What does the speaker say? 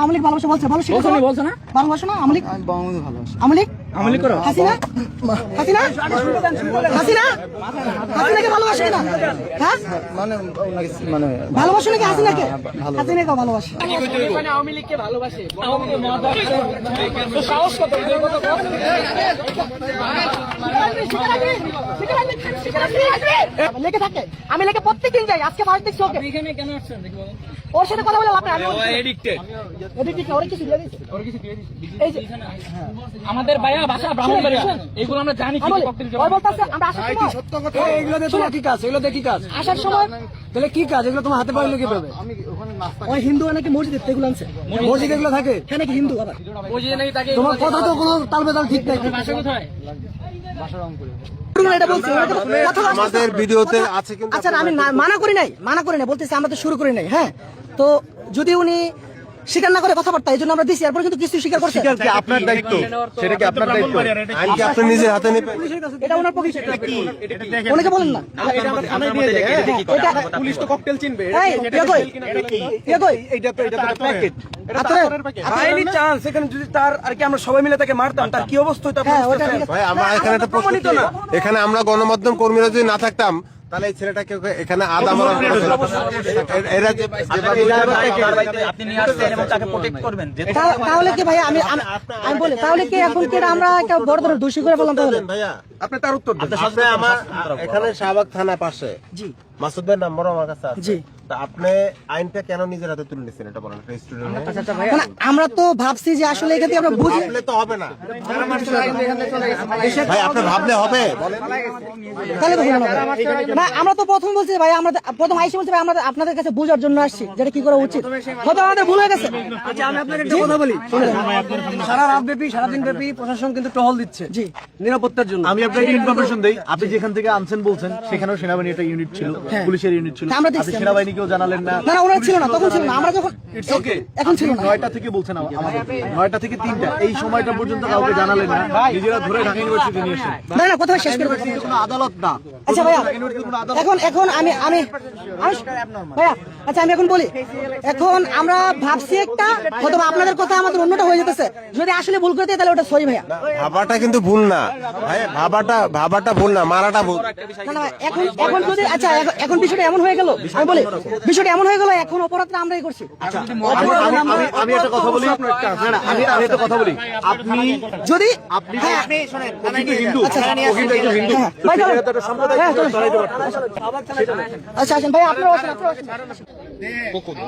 আওয়ামী লীগ ভালোবাসে বলছে বলো বলছো না বলছো না? ভালোবাসো না আওয়ামী লীগ? আমি বঙ্গবন্ধু ভালোবাসি। আওয়ামী লীগ? আমলি করো। হাসিনা? হাসিনা? হাসিনা? হাসিনাকে ভালোবাসে না? হ্যাঁ? মানে মানে ভালোবাসো নাকি হাসিনাকে? হাসিনাকে ভালোবাসে আওয়ামী লীগকে ভালোবাসে। আওয়ামী সাহস কত লেগে থাকে। আমি লেগে প্রত্যেকদিন যাই আজকে ফার্স্ট দেখছি ওকে এখানে কেন আসছেন দেখি ওর সাথে কথা বলে লাভ নাই আমি ওর সাথে- এডিক্টেড এদিক থেকে ওরে কিছু দিয়ে দিয়েছে এই যে আমাদের ভাইয়া ব্রাহ্মণবাড়িয়া এগুলো আমরা জানি কি আমলে, ককটেল ওর বলতেছে আমরা আসার সময় এগুলো দিয়ে তোমার কি কাজ? এগুলো দিয়ে কি কাজ? আসার সময় তাহলে কি কাজ? এগুলো তোমার হাতে পাইলো কীভাবে? আমি ওখানে নাস্তা ওই হিন্দু নাকি এগুলো আনছে। মসজিদ। এগুলো থাকে? হ্যাঁ নাকি হিন্দু আবার। নাকি তোমার কথা তো কোনো তাল বেতাল ঠিক নাই। কোথায়। আমাদের ভিডিওতে আছে কিন্তু আচ্ছা আমি মানা করি নাই মানা করি নাই বলতেছি আমরা তো শুরু করি নাই হ্যাঁ? তো যদি উনি স্বীকার না করে কথাবার্তা এই জন্য আমরা দিছি এরপর কিন্তু কিছু স্বীকার করছে কি আপনার দায়িত্ব? সেটা কি আপনার দায়িত্ব? আইন কি আপনি নিজের হাতে নেবেন এটা ওনার পক্ষে সেটা। কি? অনেকে বলেন না। এটা পুলিশ তো ককটেল চিনবে। কই? কই? তো এটা তো প্যাকেট চান্স এখানে যদি তার আর কি আমরা সবাই মিলে তাকে মারতাম তার কি অবস্থা হতো হ্যাঁ, আছে। ভাই আমরা এখানে একটা প্রশ্ন এখানে আমরা গণমাধ্যম কর্মীরা যদি না থাকতাম তাহলে এই ছেলেটাকে এখানে আদা মারা এরা যে আপনি নিয়ে আসছেন এবং তাকে প্রোটেক্ট করবেন। তাহলে কি ভাই আমি আমি- বলি তাহলে কি এখন কি আমরা একটা বড় দোষী করে বললাম তাহলে? ভাইয়া আপনি তার উত্তর দেন। আপনি আমার এখানে শাহবাগ থানা পাশে। জি। মাসুদ ভাই নাম্বার আমার কাছে আছে। জি। তা আপনি আইনটা কেন নিজের হাতে তুলে নিচ্ছেন এটা বলেন মানে আমরা তো ভাবছি যে আসলে এখানে আমরা বুঝি ভাবলে তো হবে না। ভাই আপনি ভাবলে হবে। তাহলে তো না ভাই। ভাই আমরা তো প্রথম বলছি ভাই আমরা প্রথম আইসি বলছি ভাই আমরা আপনাদের কাছে বোঝার জন্য আসছি যেটা কি করা উচিত। হয়তো আমাদের ভুল হয়ে গেছে। আচ্ছা আমি আপনাকে একটা কথা বলি। সারা রাত ব্যাপী সারাদিন ব্যাপী প্রশাসন কিন্তু টহল দিচ্ছে। জি। নিরাপত্তার জন্য। আমি আপনাকে ইনফরমেশন দেই। আপনি যেখান থেকে আনছেন বলছেন সেখানেও সেনাবাহিনী একটা ইউনিট ছিল পুলিশের ইউনিট ছিল। হ্যাঁ। আপনি জানালেন না। না ওরা ছিল না তখন ছিল না আমরা যখন ইটস ওকে এখন ছিল না। 9টা থেকে বলছেন আমাদের 9টা থেকে তিনটা। এই সময়টা পর্যন্ত কাউকে জানালেন না। নিজেরা ধরে ঢাকা ইউনিভার্সিটি নিয়ে এসেছেন না না কথা শেষ করব কোনো আদালত না। আচ্ছা ভাইয়া এখন এখন আমি আমি আমি- ভাইয়া আচ্ছা আমি এখন বলি এখন আমরা ভাবছি একটা হয়তো আপনাদের কথা আমাদের অন্যটা হয়ে যেতেছে। যদি আসলে ভুল করে দিই তাহলে ওটা সরি ভাইয়া। ভাবাটা কিন্তু ভুল না। ভাই ভাবাটা ভাবাটা ভুল না মারাটা ভুল। না না এখন এখন যদি আচ্ছা এখন- বিষয়টা এমন হয়ে গেল আমি বলি বিষয়টা এমন হয়ে গেল এখন অপরাধটা আমরাই করছি। আমি আমি- আমি একটা কথা বলি। না না আমি আমি একটা কথা বলি। আপনি যদি আপনি হ্যাঁ। হিন্দু হিন্দু। হ্যাঁ, হ্যাঁ, পারতো। আচ্ছা আসেন ভাই আপনারা আসেন আপনারা আসেন। 5個で。